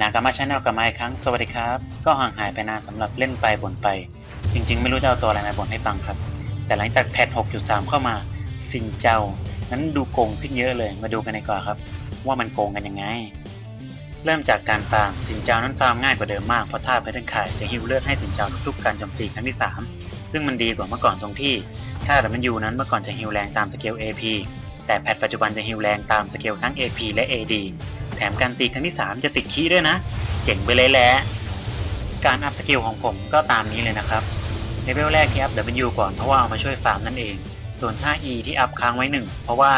นากามาชาแนลกับมาอีกครั้งสวัสดีครับ ก็ห่างหายไปนานสำหรับเล่นไปบ่นไป จริง ๆ ไม่รู้จะเอาตัวอะไรมาบ่นให้ฟังครับ แต่หลังจากแพท 6.3 เข้ามาซินเจ้า นั้นดูโกงขึ้นเยอะเลยมาดูกันดีกว่าครับ ว่ามันโกงกันยังไง เริ่มจากการฟาร์มสินเจ้านั้นฟาร์มง่ายกว่าเดิมมากเพราะท่าแพทเทิร์นขายจะฮิวเลือดให้สินเจ้าทุกๆการโจมตีครั้งที่ 3 ซึ่งมันดีกว่าเมื่อก่อนตรงที่ท่าดับมันยูนั้นเมื่อก่อนจะฮิวแรงตามสเกล AP แต่แพทปัจจุบันจะฮิวแรงตามสเกลทั้ง AP และ AD แถมการตีครั้งที่ 3 จะติดคีย์ด้วยนะ เจ๋งไปเลยแหละการอัพสกิลของผมก็ตามนี้เลยนะครับเลเวลแรกที่อัพ W ก่อนเพราะว่าเอามาช่วยฟาร์มนั่นเอง ส่วนท่า E ที่อัพค้างไว้หนึ่งเพราะว่า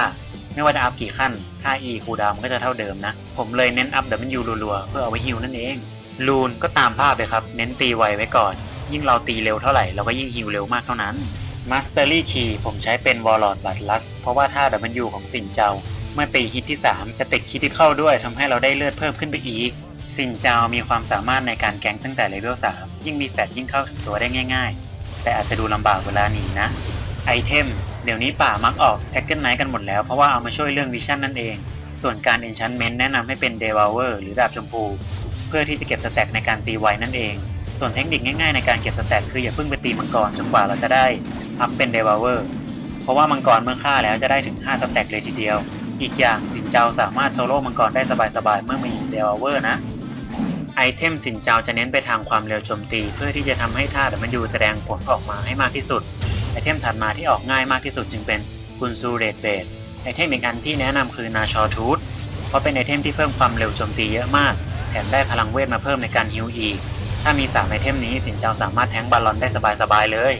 ไม่ว่าจะอัพกี่ขั้นท่า E คูดามันก็จะเท่าเดิมนะ ผมเลยเน้นอัพ W รัวๆ เพื่อเอาไว้ฮิวนั่นเอง ลูนก็ตามภาพเลยครับ เน้นตีไวไว้ก่อน ยิ่งเราตีเร็วเท่าไหร่เราก็ยิ่งฮิวเร็วมากเท่านั้น Mastery Key ผมใช้เป็น Warlord b a t l u s เพราะว่าท่า W ของสินเจ้า เมื่อตีฮิตที่ 3 จะติดคิดที่เข้าด้วยทำให้เราได้เลือดเพิ่มขึ้นไปอีกสินเจ้ามีความสามารถในการแก๊งตั้งแต่เลเวล3 ยิ่งมีแฟดยิ่งเข้าถึงตัวได้ง่าย ๆ แต่อาจจะดูลำบากเวลาหนีนะ ไอเทม เดี๋ยวนี้ป่ามักออกแท็กเกิลไนท์กันหมดแล้วเพราะว่าเอามาช่วยเรื่องวิชั่นนั่นเอง ส่วนการ Enchantment แนะนำให้เป็น d e v o u r หรือดาบชมพู เพื่อที่จะเก็บสแต็กในการตีไวนั่นเอง ส่วนเทคนิคง่ายๆในการเก็บสแต็กคืออย่าเพิ่งไปตีมังกรจนกว่าเราจะได้อัพเป็น d e v o u r เพราะว่ามังกรเมื่อฆ่าแล้วจะได้ถึง5สแต็กเลยทีเดียว อีกอย่างสินเจ้าสามารถโซโล่มังกรได้สบายๆเมื่อมีเดลเวอร์นะ ไอเทมสินเจ้าจะเน้นไปทางความเร็วโจมตี เพื่อที่จะทำให้ท่าดับมันยูแสดงผลออกมาให้มากที่สุด ไอเทมถัดมาที่ออกง่ายมากที่สุดจึงเป็นกุนซูเรดเบดไอเทมอีกอันที่แนะนำคือนาชอทูธเพราะเป็นไอเทมที่เพิ่มความเร็วโจมตีเยอะมาก แถมได้พลังเวทมาเพิ่มในการฮิลอีก ถ้ามี3ไอเทมนี้สินเจ้าสามารถแทงบาลลอนได้สบายๆเลย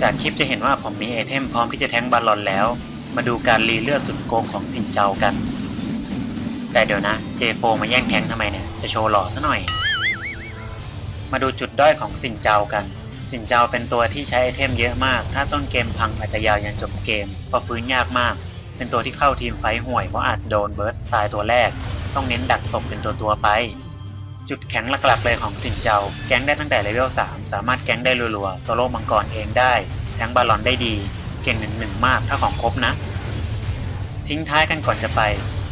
จากคลิปจะเห็นว่าผมมีไอเทมพร้อมที่จะแทงบาลอนแล้ว มาดูการรีเลือดสุดโกงของสินเจ้ากัน แต่เดี๋ยวนะ J4 มาแย่งแทงทำไมเนี่ย จะโชว์หล่อซะหน่อย มาดูจุดด้อยของสินเจ้ากัน สินเจ้าเป็นตัวที่ใช้ไอเทมเยอะมาก ถ้าต้นเกมพังอาจจะยาวยันจบเกมเพราะฟื้นยากมาก เป็นตัวที่เข้าทีมไฟห่วยเพราะอาจโดนเบิร์ดตายตัวแรก ต้องเน้นดักตบเป็นตัวตัวไป จุดแข็งหลักๆเลยของสินเจ้า แก๊งได้ตั้งแต่เลเวล3สามารถแก๊งได้รัวๆโซโล่มังกรเองได้ แทงบาลอนได้ดี เก่งหนึ่งหนึ่งมากถ้าของครบนะ ทิ้งท้ายกันก่อนจะไป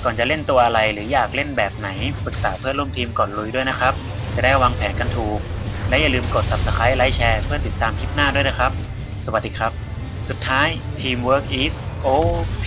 ก่อนจะเล่นตัวอะไรหรืออยากเล่นแบบไหนปรึกษาเพื่อนร่วมทีมก่อนลุยด้วยนะครับ จะได้วางแผนกันถูก และอย่าลืมกด subscribe ไลค์แชร์เพื่อติดตามคลิปหน้าด้วยนะครับ สวัสดีครับ สุดท้าย teamwork is OP